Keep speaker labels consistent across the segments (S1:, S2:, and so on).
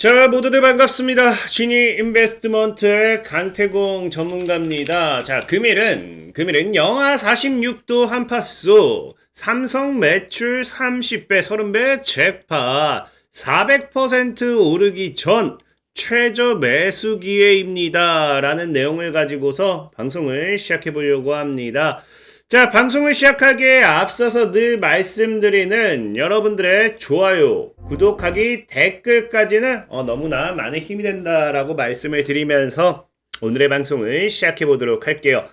S1: 자, 모두들 반갑습니다. 신이 인베스트먼트의 강태공 전문가입니다. 자, 금일은, 금일은 영하 46도 한파수, 삼성 매출 30배, 30배 잭팟, 400% 오르기 전, 최저 매수 기회입니다. 라는 내용을 가지고서 방송을 시작해 보려고 합니다. 자, 방송을 시작하기에 앞서서 늘 말씀드리는 여러분들의 좋아요, 구독하기, 댓글까지는 어, 너무나 많은 힘이 된다라고 말씀을 드리면서 오늘의 방송을 시작해 보도록 할게요.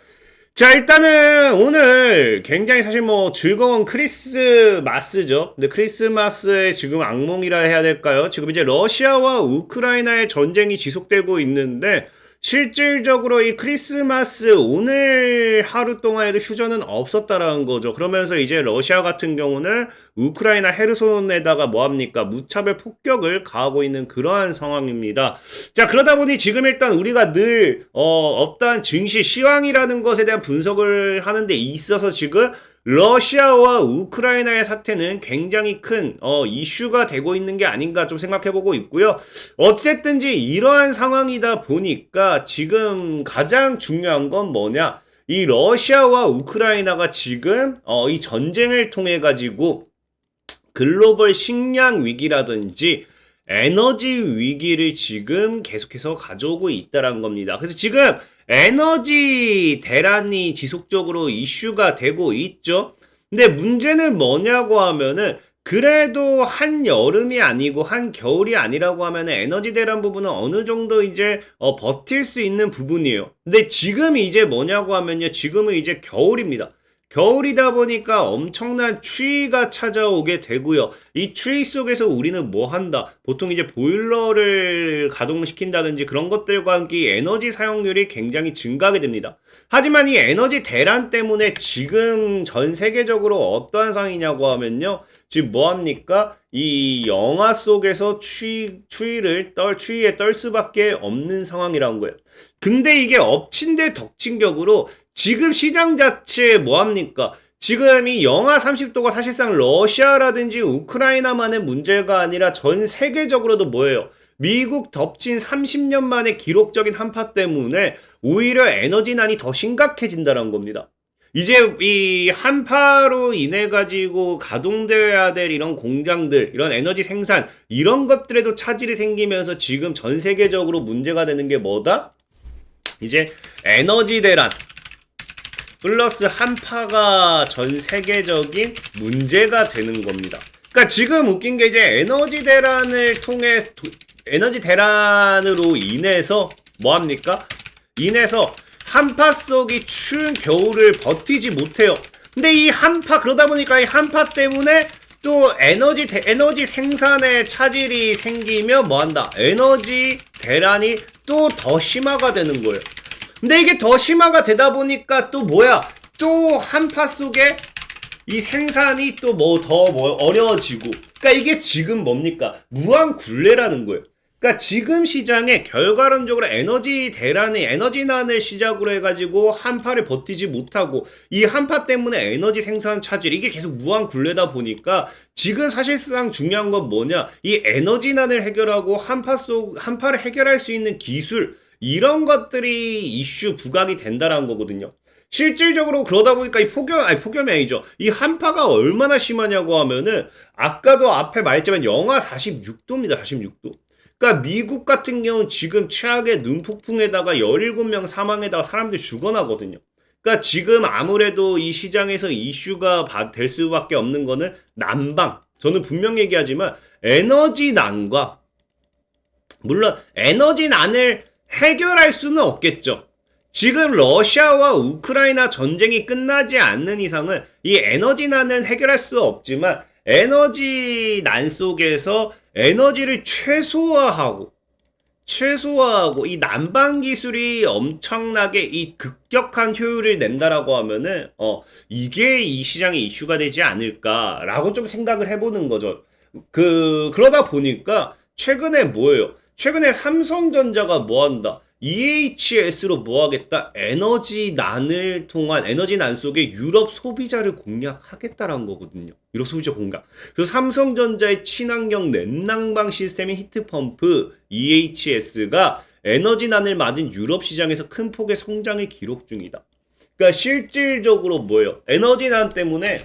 S1: 자, 일단은 오늘 굉장히 사실 뭐 즐거운 크리스마스죠. 근데 크리스마스의 지금 악몽이라 해야 될까요? 지금 이제 러시아와 우크라이나의 전쟁이 지속되고 있는데 실질적으로 이 크리스마스 오늘 하루 동안에도 휴전은 없었다라는 거죠. 그러면서 이제 러시아 같은 경우는 우크라이나 헤르손에다가 뭐합니까? 무차별 폭격을 가하고 있는 그러한 상황입니다. 자, 그러다 보니 지금 일단 우리가 늘, 어, 없단 증시 시황이라는 것에 대한 분석을 하는데 있어서 지금 러시아와 우크라이나의 사태는 굉장히 큰 어, 이슈가 되고 있는 게 아닌가 좀 생각해 보고 있고요. 어쨌든지 이러한 상황이다 보니까 지금 가장 중요한 건 뭐냐? 이 러시아와 우크라이나가 지금 어, 이 전쟁을 통해 가지고 글로벌 식량 위기라든지 에너지 위기를 지금 계속해서 가져오고 있다는 겁니다. 그래서 지금 에너지 대란이 지속적으로 이슈가 되고 있죠. 근데 문제는 뭐냐고 하면은 그래도 한 여름이 아니고 한 겨울이 아니라고 하면 에너지 대란 부분은 어느 정도 이제 어, 버틸 수 있는 부분이에요. 근데 지금 이제 뭐냐고 하면요. 지금은 이제 겨울입니다. 겨울이다 보니까 엄청난 추위가 찾아오게 되고요. 이 추위 속에서 우리는 뭐 한다? 보통 이제 보일러를 가동시킨다든지 그런 것들과 함께 에너지 사용률이 굉장히 증가하게 됩니다. 하지만 이 에너지 대란 때문에 지금 전 세계적으로 어떠한 상황이냐고 하면요. 지금 뭐 합니까? 이 영화 속에서 추위, 추위를 떨, 추위에 떨 수밖에 없는 상황이라는 거예요. 근데 이게 엎친 데 덕친 격으로 지금 시장 자체에 뭐합니까? 지금 이 영하 30도가 사실상 러시아라든지 우크라이나만의 문제가 아니라 전 세계적으로도 뭐예요? 미국 덮친 30년 만에 기록적인 한파 때문에 오히려 에너지난이 더 심각해진다는 겁니다. 이제 이 한파로 인해 가지고 가동되어야 될 이런 공장들, 이런 에너지 생산, 이런 것들에도 차질이 생기면서 지금 전 세계적으로 문제가 되는 게 뭐다? 이제 에너지 대란, 플러스 한파가 전 세계적인 문제가 되는 겁니다. 그러니까 지금 웃긴 게 이제 에너지 대란을 통해 에너지 대란으로 인해서 뭐 합니까? 인해서 한파 속이 추운 겨울을 버티지 못해요. 근데 이 한파 그러다 보니까 이 한파 때문에 또 에너지 대, 에너지 생산에 차질이 생기면 뭐 한다? 에너지 대란이 또 더 심화가 되는 거예요. 근데 이게 더 심화가 되다 보니까 또 뭐야? 또 한파 속에 이 생산이 또 뭐 더 뭐 어려워지고. 그러니까 이게 지금 뭡니까? 무한 굴레라는 거예요. 그러니까 지금 시장에 결과론적으로 에너지 대란이 에너지난을 시작으로 해가지고 한파를 버티지 못하고 이 한파 때문에 에너지 생산 차질 이게 계속 무한 굴레다 보니까 지금 사실상 중요한 건 뭐냐 이 에너지난을 해결하고 한파 속 한파를 해결할 수 있는 기술 이런 것들이 이슈 부각이 된다라는 거거든요. 실질적으로 그러다 보니까 이 폭염, 아니 폭염이 아니죠. 이 한파가 얼마나 심하냐고 하면은 아까도 앞에 말했지만 영하 46도입니다. 46도. 그러니까 미국 같은 경우는 지금 최악의 눈폭풍에다가 17명 사망에다가 사람들이 죽어나거든요. 그러니까 지금 아무래도 이 시장에서 이슈가 될 수밖에 없는 거는 난방. 저는 분명 얘기하지만 에너지 난과 물론 에너지 난을 해결할 수는 없겠죠. 지금 러시아와 우크라이나 전쟁이 끝나지 않는 이상은 이 에너지난은 해결할 수 없지만 에너지 난 속에서 에너지를 최소화하고 최소화하고 이 난방 기술이 엄청나게 이 급격한 효율을 낸다라고 하면은 어 이게 이 시장의 이슈가 되지 않을까라고 좀 생각을 해보는 거죠. 그 그러다 보니까 최근에 뭐예요? 최근에 삼성전자가 뭐 한다? EHS로 뭐 하겠다? 에너지 난을 통한 에너지 난 속에 유럽 소비자를 공략하겠다라는 거거든요. 유럽 소비자 공략. 그래서 삼성전자의 친환경 냉난방 시스템인 히트펌프 EHS가 에너지 난을 맞은 유럽 시장에서 큰 폭의 성장을 기록 중이다. 그러니까 실질적으로 뭐예요? 에너지 난 때문에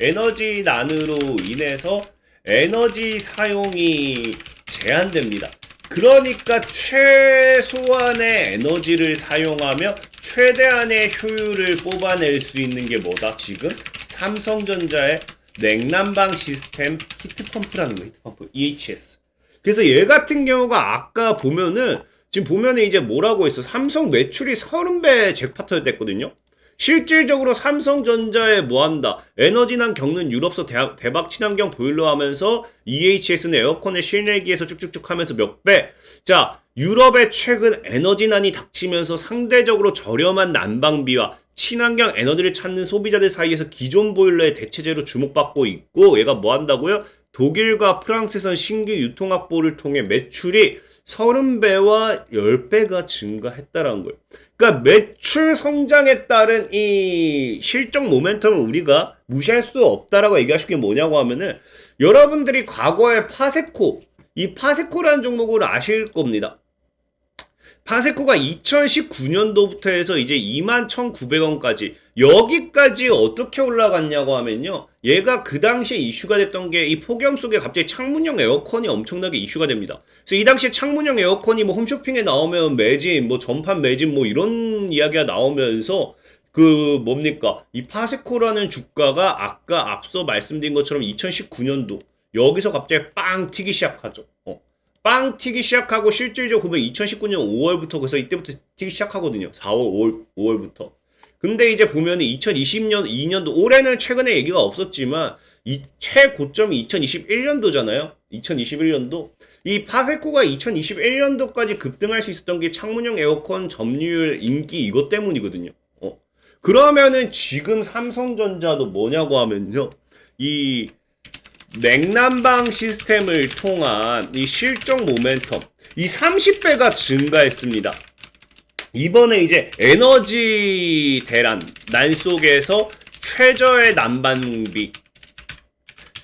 S1: 에너지 난으로 인해서 에너지 사용이 제한됩니다. 그러니까 최소한의 에너지를 사용하며 최대한의 효율을 뽑아낼 수 있는 게 뭐다? 지금 삼성전자의 냉난방 시스템 히트펌프라는 거, 히트펌프 EHS. 그래서 얘 같은 경우가 아까 보면은 지금 보면은 이제 뭐라고 했어? 삼성 매출이 30배 잭파터 됐거든요. 실질적으로 삼성전자에 뭐한다? 에너지난 겪는 유럽서 대학- 대박 친환경 보일러 하면서 EHS는 에어컨의 실내기에서 쭉쭉쭉 하면서 몇 배? 자, 유럽의 최근 에너지난이 닥치면서 상대적으로 저렴한 난방비와 친환경 에너지를 찾는 소비자들 사이에서 기존 보일러의 대체제로 주목받고 있고 얘가 뭐 한다고요? 독일과 프랑스에선 신규 유통 확보를 통해 매출이 30배와 10배가 증가했다라는 거예요. 그러니까 매출 성장에 따른 이 실적 모멘텀을 우리가 무시할 수 없다라고 있는 게 뭐냐고 하면은 여러분들이 과거에 파세코 이 파세코라는 종목을 아실 겁니다. 파세코가 2019년도부터 해서 이제 21,900원까지 여기까지 어떻게 올라갔냐고 하면요. 얘가 그 당시에 이슈가 됐던 게 이 폭염 속에 갑자기 창문형 에어컨이 엄청나게 이슈가 됩니다. 그래서 이 당시에 창문형 에어컨이 뭐 홈쇼핑에 나오면 매진, 뭐 전판 매진 뭐 이런 이야기가 나오면서 그 뭡니까? 이 파세코라는 주가가 아까 앞서 말씀드린 것처럼 2019년도 여기서 갑자기 빵 튀기 시작하죠. 어. 빵 튀기 시작하고 실질적으로 보면 2019년 5월부터 그래서 이때부터 튀기 시작하거든요. 4월, 5월, 5월부터. 근데 이제 보면은 2020년, 2년도, 올해는 최근에 얘기가 없었지만, 이 최고점이 2021년도잖아요? 2021년도. 이 파세코가 2021년도까지 급등할 수 있었던 게 창문형 에어컨 점유율 인기 이것 때문이거든요. 어. 그러면은 지금 삼성전자도 뭐냐고 하면요. 이 냉난방 시스템을 통한 이 실적 모멘텀 이 30배가 증가했습니다. 이번에 이제 에너지 대란 난 속에서 최저의 난방비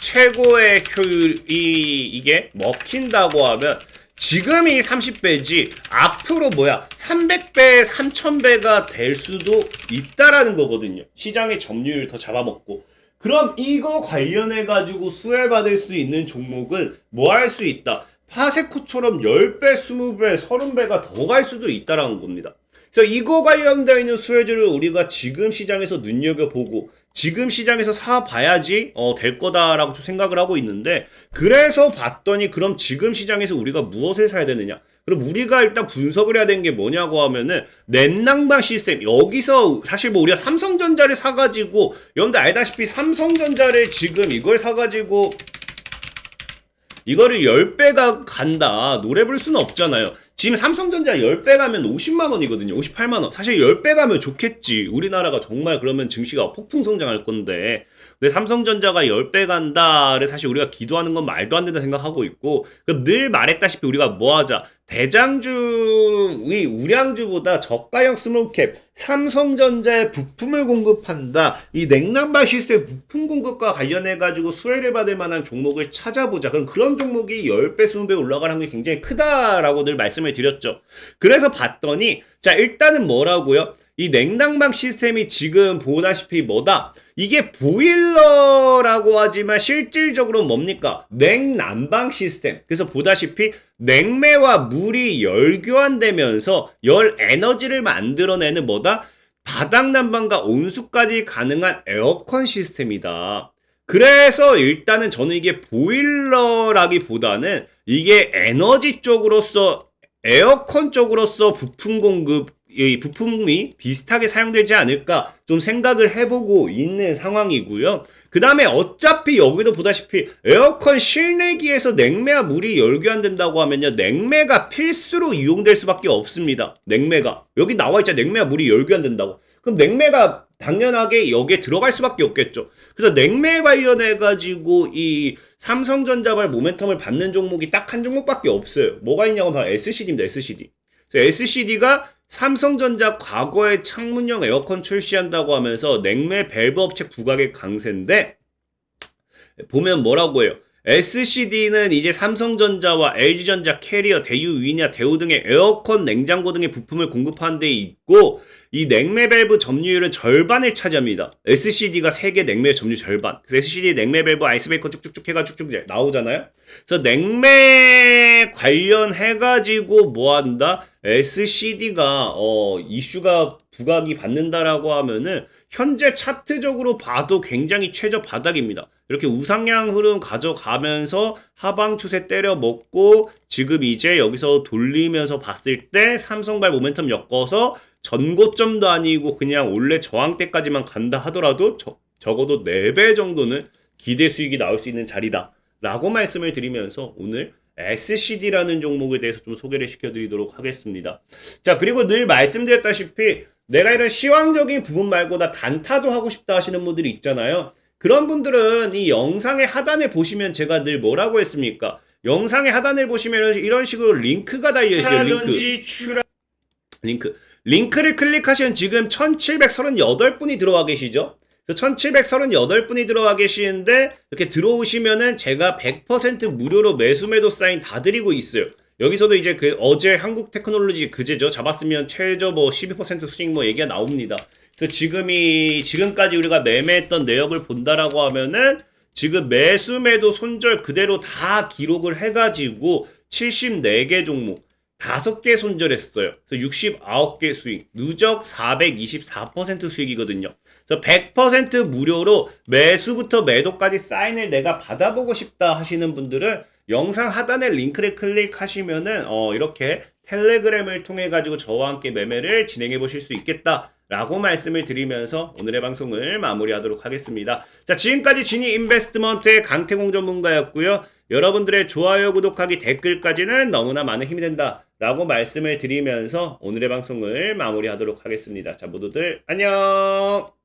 S1: 최고의 효율이 이게 먹힌다고 하면 지금이 30배지 앞으로 뭐야 300배 3000배가 될 수도 있다라는 거거든요. 시장의 점유율 더 잡아먹고. 그럼 이거 관련해 가지고 수혜받을 수 있는 종목은 뭐 할 수 있다? 파세코처럼 10배 20배 30배가 더 갈 수도 있다라는 겁니다 그래서 이거 관련되어 있는 수혜주를 우리가 지금 시장에서 눈여겨보고 지금 시장에서 사봐야지 어, 될 거다라고 좀 생각을 하고 있는데 그래서 봤더니 그럼 지금 시장에서 우리가 무엇을 사야 되느냐 그럼 우리가 일단 분석을 해야 되는 게 뭐냐고 하면은 넷낭방 시스템 여기서 사실 뭐 우리가 삼성전자를 사가지고 여러분들 알다시피 삼성전자를 지금 이걸 사가지고 이거를 10배가 간다. 노래 부를 수는 없잖아요. 지금 삼성전자 10배 가면 50만 원이거든요. 58만 원. 사실 10배 가면 좋겠지. 우리나라가 정말 그러면 증시가 폭풍 성장할 건데. 근데 삼성전자가 10배 간다를 사실 우리가 기도하는 건 말도 안 된다 생각하고 있고 그럼 늘 말했다시피 우리가 뭐 하자. 대장주의 우량주보다 저가형 스몰캡 삼성전자에 부품을 공급한다. 이 냉난방 시스템 부품 공급과 관련해 가지고 수혜를 받을 만한 종목을 찾아보자. 그럼 그런 종목이 10배, 20배 올라가는 게 굉장히 크다라고 늘 말씀을 드렸죠. 그래서 봤더니 자, 일단은 뭐라고요? 이 냉난방 시스템이 지금 보다시피 뭐다? 이게 보일러라고 하지만 실질적으로 뭡니까? 냉난방 시스템. 그래서 보다시피 냉매와 물이 열 교환되면서 열 에너지를 만들어내는 뭐다? 바닥 난방과 온수까지 가능한 에어컨 시스템이다. 그래서 일단은 저는 이게 보일러라기보다는 이게 에너지 쪽으로서 에어컨 쪽으로서 부품 공급 이 부품이 비슷하게 사용되지 않을까 좀 생각을 해보고 있는 상황이고요. 그 다음에 어차피 여기도 보다시피 에어컨 실내기에서 냉매와 물이 열교환된다고 하면요. 냉매가 필수로 이용될 수밖에 없습니다. 냉매가. 여기 나와 있잖아요. 냉매와 물이 열교환된다고. 그럼 냉매가 당연하게 여기에 들어갈 수밖에 없겠죠. 그래서 냉매 관련해 가지고 이 삼성전자발 모멘텀을 받는 종목이 딱 한 종목밖에 없어요. 뭐가 있냐고 하면 SCD입니다. SCD. SCD가 삼성전자 과거에 창문형 에어컨 출시한다고 하면서 냉매 밸브 업체 부각의 강세인데 보면 뭐라고 해요? SCD는 이제 삼성전자와 LG전자 캐리어, 대유, 위냐, 대우 등의 에어컨, 냉장고 등의 부품을 공급하는 데 있고 이 냉매 밸브 점유율은 절반을 차지합니다. SCD가 세계 냉매 점유 절반. 그래서 SCD 냉매 밸브 아이스베이커 쭉쭉쭉 해가지고 쭉쭉 나오잖아요. 그래서 냉매 관련해 가지고 뭐 한다? SCD가 어 이슈가 부각이 받는다라고 하면은 현재 차트적으로 봐도 굉장히 최저 바닥입니다. 이렇게 우상향 흐름 가져가면서 하방 추세 때려 먹고 지금 이제 여기서 돌리면서 봤을 때 삼성발 모멘텀 엮어서 전고점도 아니고 그냥 원래 저항대까지만 간다 하더라도 저, 적어도 4배 정도는 기대 수익이 나올 수 있는 자리다. 라고 말씀을 드리면서 오늘 SCD라는 종목에 대해서 좀 소개를 시켜드리도록 하겠습니다. 자, 그리고 늘 말씀드렸다시피 내가 이런 시황적인 부분 말고 나 단타도 하고 싶다 하시는 분들이 있잖아요. 그런 분들은 이 영상의 하단에 보시면 제가 늘 뭐라고 했습니까? 영상의 하단을 보시면 이런 식으로 링크가 달려 있어요. 링크. 링크. 링크를 클릭하시면 지금 1738분이 들어와 계시죠? 1738분이 들어와 계시는데 이렇게 들어오시면은 제가 100% 무료로 매수 매도 사인 다 드리고 있어요. 여기서도 이제 그 어제 한국 테크놀로지 그제죠. 잡았으면 최저 뭐 12% 수익 뭐 얘기가 나옵니다. 그래서 지금이 지금까지 우리가 매매했던 내역을 본다라고 하면은 지금 매수 매도 손절 그대로 다 기록을 해 가지고 74개 종목 5개 손절했어요. 그래서 69개 수익, 누적 424% 수익이거든요. 그래서 100% 무료로 매수부터 매도까지 사인을 내가 받아보고 싶다 하시는 분들은 영상 하단에 링크를 클릭하시면은 어 이렇게 텔레그램을 통해 가지고 저와 함께 매매를 진행해 보실 수 있겠다. 라고 말씀을 드리면서 오늘의 방송을 마무리하도록 하겠습니다. 자, 지금까지 지니 인베스트먼트의 강태공 전문가였고요. 여러분들의 좋아요, 구독하기, 댓글까지는 너무나 많은 힘이 된다. 라고 말씀을 드리면서 오늘의 방송을 마무리하도록 하겠습니다. 자, 모두들 안녕!